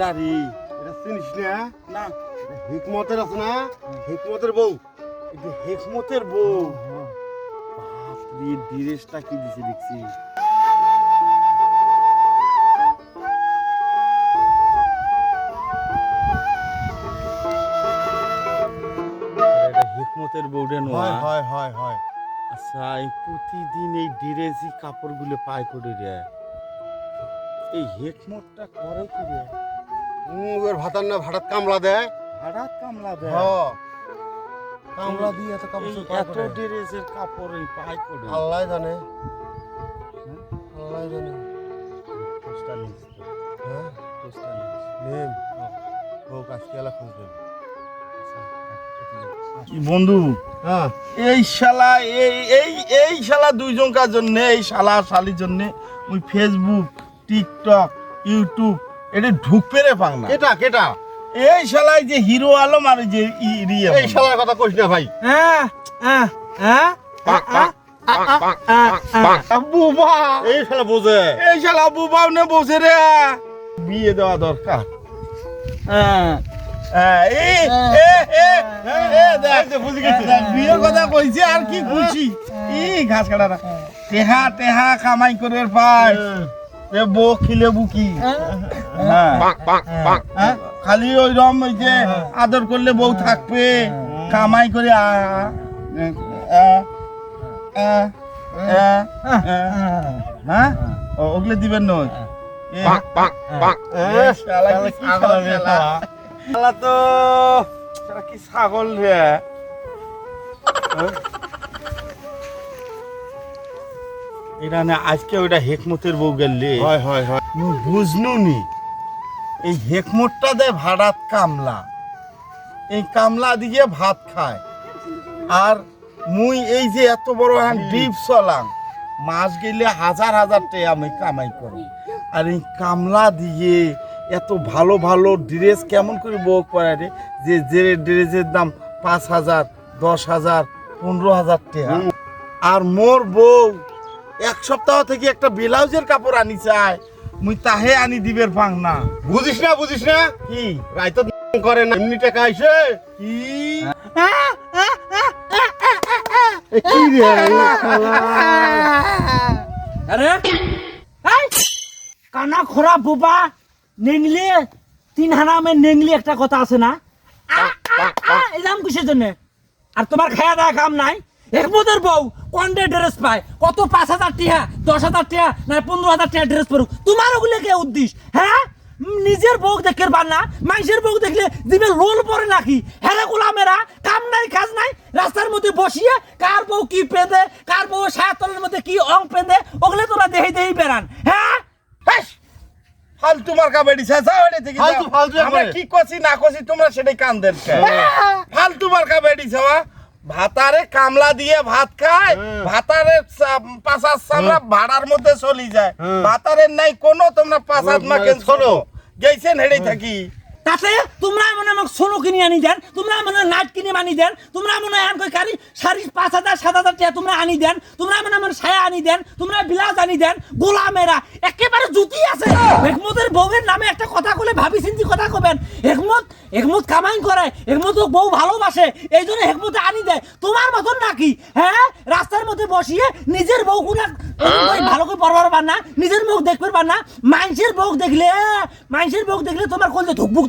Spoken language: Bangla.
দাড়ি। এটা চিনিস না? না। হিকমতের আছে না? হিকমতের বউ। এটা হেকমতের বউ। বাপরে ড্রেসটা কি দিছে দেখছি। হেকমতের বউটা নয়। হয় হয় হয় আচ্ছা এই প্রতিদিন এই ড্রেসই কাপড়গুলো পায় করে রে এই হেকমতটা করে কি রে? ওর ভাতার না ভাড়াত কামলা দেয়? ভাড়া কামলা দেয়? হ। কামলা দিয়ে এত কাপড় এত ড্রেসের কাপড় এই পায় করে আল্লাহ জানে। হ্যাঁ? আল্লাহ জানে। হ্যাঁ। নেম হোক আজকে এলা খোঁজ দেন বন্ধু। হ্যাঁ। এই শালা এই এই এই শালা দুইজনকার জন্য এই শালা শালির জন্য ওই ফেসবুক টিকটক ইউটিউব এটা ঢুকবে রে পাং না কেটা? কেটা এই শালাই যে হিরো আলম আর যে ই- এই শালার কথা কইস না ভাই। হ্যাঁ হ্যাঁ হ্যাঁ বুবা। এই শালা বোঝে। এই শালা বুবাও নে বসে রে। বিয়ে দেওয়া দরকার। হ্যাঁ হ্যাঁ, এ, এ, এ, দেখ, বুঝে গেছি। দেখ, বিয়ের কথা কইছি আর কি খুশি ই ঘাস কাটা টেহা টেহা কামাই করে পায়। এ বো খিলে বুকি। হ্যাঁ। হ্যাঁ। হ্যাঁ? খালি ওই রম ওই যে আদর করলে বউ থাকবে কামাই করে হ্যাঁ? ওগুলো দিবেন নয় তো কি ছাগল রে। এটা না আজকে ওইটা হেকমতের বউ গেলে। হয় হয় হয়। মুই এই হেকমতটা দে ভাড়াত কামলা। এই কামলা দিয়ে ভাত খায়। আর মুই এই যে এত বড় হান ডিপ চলাম মাস গেলে হাজার হাজার টাকা আমি কামাই করি আর এই কামলা দিয়ে এত ভালো ভালো ড্রেস কেমন করে বউ পরে রে? যে যে ড্রেসের দাম পাঁচ হাজার দশ হাজার পনেরো হাজার টাকা। আর মোর বউ এক সপ্তাহ থেকে একটা ব্লাউজের কাপড় আনি চাই। মুই তাহে আনি দিবের পাং না। বুঝিস না বুঝিস না? কি? রাইতো করে না এমনি টাকা আইসে কি? কি রে? আরে? কানা খোরা বুবা নেংলি তিন হানা মে নেংলি একটা কথা আছে না? এরকম কিসের জন্য? আর তোমার খায়া দেয়া কাম নাই? একমতের বউ কন্ডে ড্রেস পায়। কত পাঁচ হাজার টিহা দশ হাজার টিহা না পনেরো হাজার টিহা ড্রেস পরুক। তোমার ওগুলো কে উদ্দেশ্য? হ্যাঁ? নিজের বউ দেখে পার না মানুষের বউ দেখলে দিবে লোল পরে নাকি? হ্যাঁ গোলামেরা কাম নাই কাজ নাই রাস্তার মধ্যে বসিয়ে কার বউ কি পেঁধে কার বউ সায়াতলের মধ্যে কি অং পেঁধে ওগুলো তোরা দেহি দেহি বেড়ান। হ্যাঁ! ফালতু মার্কা বেড়ি থেকে ফালতু, ফালতু আমরা কি করছি না করছি তোমরা সেটাই কান দেন ফালতু মার্কা বেড়ি যাওয়া ভাতারে কামলা দিয়ে ভাত খায় হ্যাঁ। ভাতারে পাশার সামলা ভাড়ার মধ্যে চলি যায়। ভাতারে ভাতারের নাই কোনো তোমরা পাশার মাকে। শোনো। গেছেন হেড়ে থাকি। তাতে তোমরা মনে আমাকে সোনো কিনে আনি দেন, তোমরা মনে নাট কিনে আনি দেন, তোমরা মনে হয় আমাকে কারি শাড়ি পাঁচ হাজার সাত হাজার টাকা তোমরা আনি দেন, তোমরা মনে আমার ছায়া আনি দেন, তোমরা বিলাস আনি দেন, গোলামেরা একেবারে জুতি আছে। হেকমতের বউয়ের নামে একটা কথা বলে ভাবি চিন্তি কথা কবেন, হেকমত হেকমত কামাই করে হেকমত বউ ভালোবাসে, এই জন্য হেকমতে আনি দেয়। তোমার মতন নাকি? হ্যাঁ রাস্তার মধ্যে বসিয়ে নিজের বউ গুলা ভালো করে পড়বার না, নিজের মুখ দেখতে পার না, মানুষের বউ দেখলে, মানুষের বউ দেখলে তোমার কোন ধুকবুক